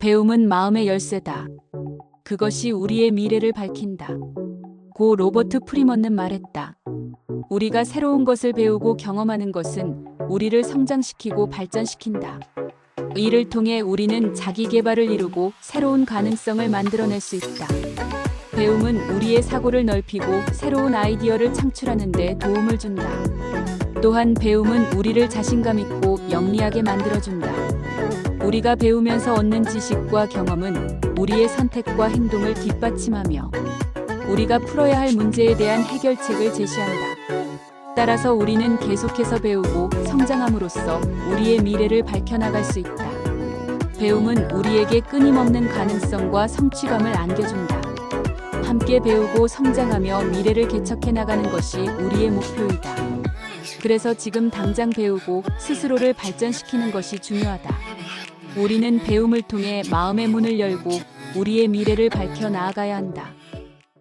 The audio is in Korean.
배움은 마음의 열쇠다. 그것이 우리의 미래를 밝힌다. 고 로버트 프리먼은 말했다. 우리가 새로운 것을 배우고 경험하는 것은 우리를 성장시키고 발전시킨다. 이를 통해 우리는 자기 개발을 이루고 새로운 가능성을 만들어낼 수 있다. 배움은 우리의 사고를 넓히고 새로운 아이디어를 창출하는 데 도움을 준다. 또한 배움은 우리를 자신감 있고 영리하게 만들어준다. 우리가 배우면서 얻는 지식과 경험은 우리의 선택과 행동을 뒷받침하며 우리가 풀어야 할 문제에 대한 해결책을 제시한다. 따라서 우리는 계속해서 배우고 성장함으로써 우리의 미래를 밝혀나갈 수 있다. 배움은 우리에게 끊임없는 가능성과 성취감을 안겨준다. 함께 배우고 성장하며 미래를 개척해 나가는 것이 우리의 목표이다. 그래서 지금 당장 배우고 스스로를 발전시키는 것이 중요하다. 우리는 배움을 통해 마음의 문을 열고 우리의 미래를 밝혀 나아가야 한다.